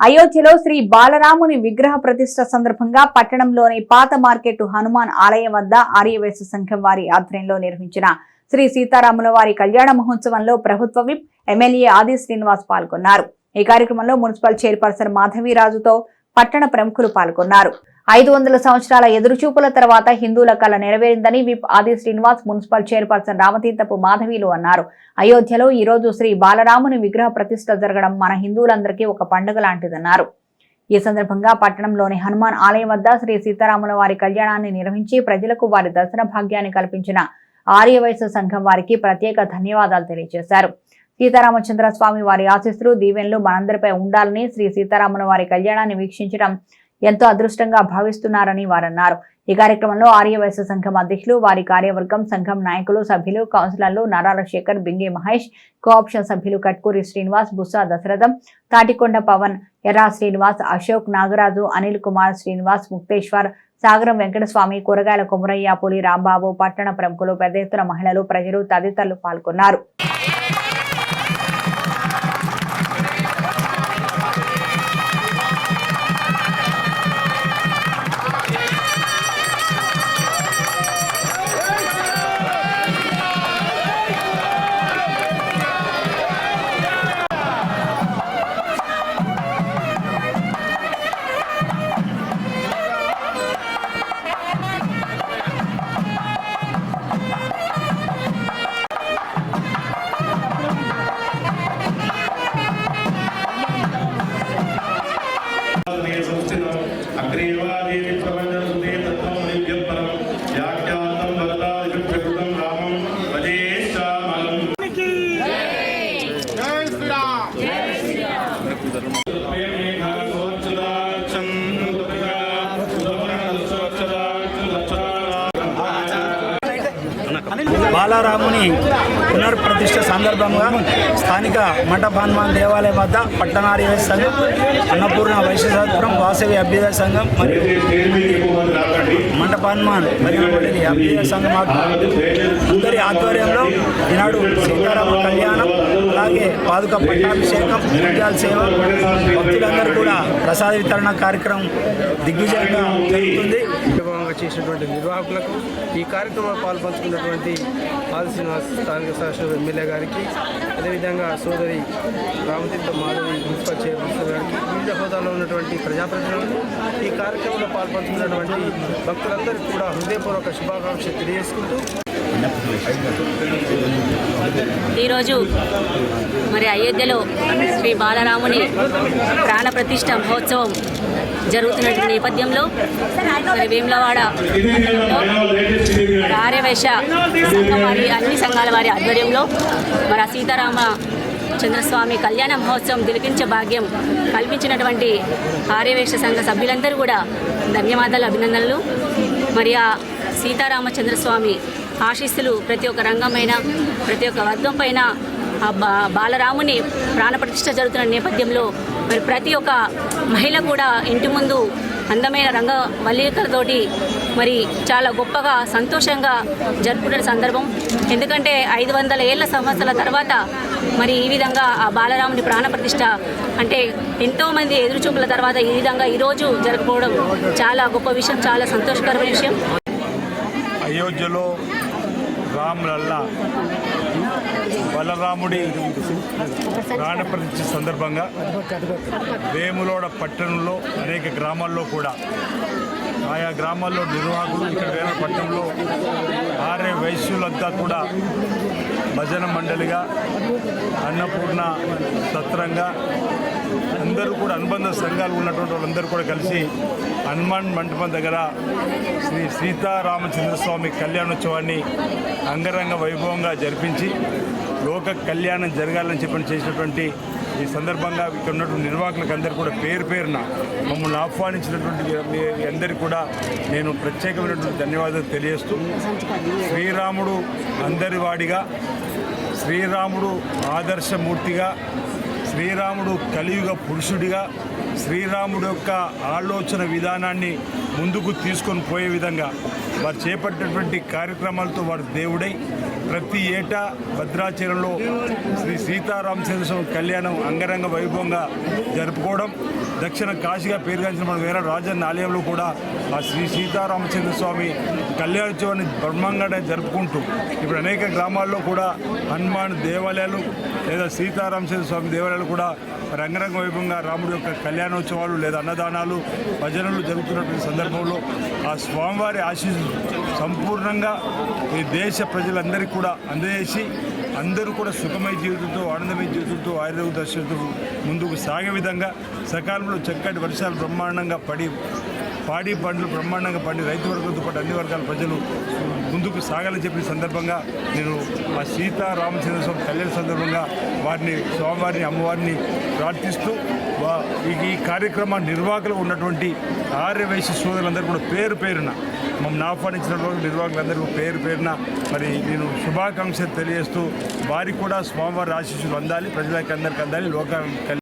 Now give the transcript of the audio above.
అయోధ్యలో శ్రీ బాలరాముని విగ్రహ ప్రతిష్ట సందర్భంగా పట్టణంలోని పాత మార్కెట్ హనుమాన్ ఆలయం వద్ద ఆర్యవేశ సంఘం వారి ఆధ్వర్యంలో నిర్వహించిన శ్రీ సీతారాముల వారి కళ్యాణ మహోత్సవంలో ప్రభుత్వ విప్ ఎమ్మెల్యే ఆది శ్రీనివాస్ పాల్గొన్నారు. ఈ కార్యక్రమంలో మున్సిపల్ చైర్పర్సన్ మాధవీరాజుతో పట్టణ ప్రముఖులు పాల్గొన్నారు. ఐదు వందల సంవత్సరాల ఎదురుచూపుల తర్వాత హిందువుల కళ నెరవేరిందని whip Adi Srinivas municipal chairperson Ramatirthapu మాధవీలు అన్నారు. అయోధ్యలో ఈ రోజు శ్రీ బాలరాముని విగ్రహ ప్రతిష్ట జరగడం మన హిందువులందరికీ ఒక పండుగ లాంటిదన్నారు. ఈ సందర్భంగా పట్టణంలోని హనుమాన్ ఆలయం వద్ద శ్రీ సీతారాముల వారి కళ్యాణాన్ని నిర్వహించి ప్రజలకు వారి దర్శన భాగ్యాన్ని కల్పించిన ఆర్యవైశ్య సంఘం వారికి ప్రత్యేక ధన్యవాదాలు తెలియజేశారు. సీతారామచంద్ర స్వామి వారి ఆశిస్తులు దీవెనలు మనందరిపై ఉండాలని శ్రీ సీతారాముల వారి కళ్యాణాన్ని వీక్షించడం ఎంతో అదృష్టంగా భావిస్తున్నారని వారన్నారు. ఈ కార్యక్రమంలో ఆర్యవైశ్య సంఘం అధ్యక్షులు వారి కార్యవర్గం సంఘం నాయకులు సభ్యులు కౌన్సిలర్లు నారాల శేఖర్ బింగే మహేష్ కోఆప్షన్ సభ్యులు కట్కూరి శ్రీనివాస్ బుస్సా దశరథం తాటికొండ పవన్ ఎర్రా శ్రీనివాస్ అశోక్ నాగరాజు అనిల్ కుమార్ శ్రీనివాస్ ముక్తేశ్వర్ సాగరం వెంకటస్వామి కూరగాయల కొమరయ్య పులి రాంబాబు పట్టణ ప్రముఖులు పెద్ద ఎత్తున మహిళలు ప్రజలు తదితరులు పాల్గొన్నారు. బాలారాముని పునర్ప్రతిష్ఠ సందర్భంగా స్థానిక మంటపాన్మాన్ దేవాలయం వద్ద పట్టణార్య సంఘం అన్నపూర్ణ వైశ్యశాస్త్రం వాసవి అభ్యుదయ సంఘం మరియు మంటపాన్మాన్ మరియు అభ్యుదయ సంఘం అందరి ఆధ్వర్యంలో ఈనాడు సీతారామ కళ్యాణం అలాగే పాదుక పట్టాభిషేకం పూజాల సేవ భక్తులందరూ కూడా ప్రసాద వితరణ కార్యక్రమం దిగ్విజయంగా జరుగుతుంది. చేసినటువంటి నిర్వాహకులకు ఈ కార్యక్రమంలో పాల్పంచుకున్నటువంటి ఆది శ్రీనివాస్ స్థానిక శాసన ఎమ్మెల్యే గారికి అదేవిధంగా సోదరి రామతీర్థ మాధవి మున్సిపల్ చైర్పర్సన్ గారికి వివిధ హోదాలో ఉన్నటువంటి ప్రజాప్రతినిధులు ఈ కార్యక్రమంలో పాల్పంచుకున్నటువంటి భక్తులందరికీ కూడా హృదయపూర్వక శుభాకాంక్షలు తెలియజేసుకుంటూ ఈరోజు మరి అయోధ్యలో శ్రీ బాలరాముని ప్రాణప్రతిష్ఠ మహోత్సవం జరుగుతున్నటువంటి నేపథ్యంలో మరి వేములవాడ ఆర్యవేశ సంఘ సంఘం వారి అన్ని సంఘాల వారి ఆధ్వర్యంలో మరి ఆ సీతారామ చంద్రస్వామి కళ్యాణ మహోత్సవం తిలకించే భాగ్యం కల్పించినటువంటి ఆర్యవేశ సంఘ సభ్యులందరూ కూడా ధన్యవాదాలు అభినందనలు. మరి ఆ సీతారామచంద్రస్వామి ఆశీస్సులు ప్రతి ఒక్క రంగమైన ప్రతి ఒక్క వర్గం పైన ఆ బా బాలరాముని ప్రాణప్రతిష్ఠ జరుగుతున్న నేపథ్యంలో మరి ప్రతి ఒక్క మహిళ కూడా ఇంటి ముందు అందమైన రంగ వల్లికలతోటి మరి చాలా గొప్పగా సంతోషంగా జరుపుకునే సందర్భం. ఎందుకంటే ఐదు వందల ఏళ్ళ సంవత్సరాల తర్వాత మరి ఈ విధంగా ఆ బాలరాముని ప్రాణప్రతిష్ఠ అంటే ఎంతోమంది ఎదురుచూపుల తర్వాత ఈ విధంగా ఈరోజు జరుపుకోవడం చాలా గొప్ప విషయం చాలా సంతోషకరమైన విషయం. అయోధ్యలో రాములల్లా బలరాముడి ప్రాణప్రతిష్ఠ సందర్భంగా వేములోడ పట్టణంలో అనేక గ్రామాల్లో కూడా ఆయా గ్రామాల్లో నిర్వాహకులు ఇక్కడ వేరే పట్టణంలో ఆర్య వైశ్యులంతా కూడా భజన మండలిగా అన్నపూర్ణ సత్రంగా అందరూ కూడా అనుబంధ సంఘాలు ఉన్నటువంటి వాళ్ళందరూ కూడా కలిసి హనుమాన్ మంటపం దగ్గర శ్రీ సీతారామచంద్రస్వామి కళ్యాణోత్సవాన్ని అంగరంగ వైభవంగా జరిపించి లోక కళ్యాణం జరగాలని చెప్పని చేసినటువంటి ఈ సందర్భంగా ఇక్కడ ఉన్నటువంటి నిర్వాహకులకు అందరు కూడా పేరు పేరున మమ్మల్ని ఆహ్వానించినటువంటి మీ అందరికీ కూడా నేను ప్రత్యేకమైనటువంటి ధన్యవాదాలు తెలియజేస్తూ శ్రీరాముడు అందరి వాడిగా శ్రీరాముడు ఆదర్శమూర్తిగా శ్రీరాముడు కలియుగ పురుషుడిగా శ్రీరాముడు యొక్క ఆలోచన విధానాన్ని ముందుకు తీసుకొని పోయే విధంగా వారు చేపట్టినటువంటి కార్యక్రమాలతో వారు దేవుడై ప్రతి ఏటా భద్రాచలంలో శ్రీ సీతారామచంద్ర స్వామి కళ్యాణం అంగరంగ వైభవంగా జరుపుకోవడం దక్షిణ కాశీగా పేరుగాంచిన మన వేరే రాజన్న ఆలయంలో కూడా ఆ శ్రీ సీతారామచంద్ర స్వామి కళ్యాణోత్సవాన్ని బ్రహ్మంగానే జరుపుకుంటూ ఇప్పుడు అనేక గ్రామాల్లో కూడా హనుమాన్ దేవాలయాలు లేదా సీతారామచంద్ర స్వామి దేవాలయాలు కూడా రంగరంగ వైభవంగా రాముడి యొక్క కళ్యాణోత్సవాలు లేదా అన్నదానాలు భజనలు జరుగుతున్నటువంటి సందర్భంలో ఆ స్వామివారి ఆశీస్సులు సంపూర్ణంగా ఈ దేశ ప్రజలందరికీ కూడా అందజేసి అందరూ కూడా సుఖమయ జీవితంతో ఆనందమయ జీవితంతో ఆయుర్వేద దర్శనంతో ముందుకు సాగే విధంగా సకాలంలో చక్కటి వర్షాలు బ్రహ్మాండంగా పడి పాడి పండ్లు బ్రహ్మాండంగా పండి రైతు వర్గంతో పాటు అన్ని వర్గాల ప్రజలు ముందుకు సాగాలని చెప్పిన సందర్భంగా నేను ఆ సీతా రామచంద్ర స్వామి కళ్యాణ సందర్భంగా వారిని స్వామివారిని అమ్మవారిని ప్రార్థిస్తూ వా- ఈ కార్యక్రమ నిర్వాహకులు ఉన్నటువంటి ఆర్యవైశ్య సోదరులందరూ కూడా పేరు పేరున మమ్మల్ని ఆహ్వానించినటువంటి నిర్వాహకులందరూ పేరు పేరున మరి నేను శుభాకాంక్షలు తెలియజేస్తూ వారికి కూడా స్వామివారి ఆశీస్సులు అందాలి ప్రజలకి అందరికీ అందాలి లోకానికి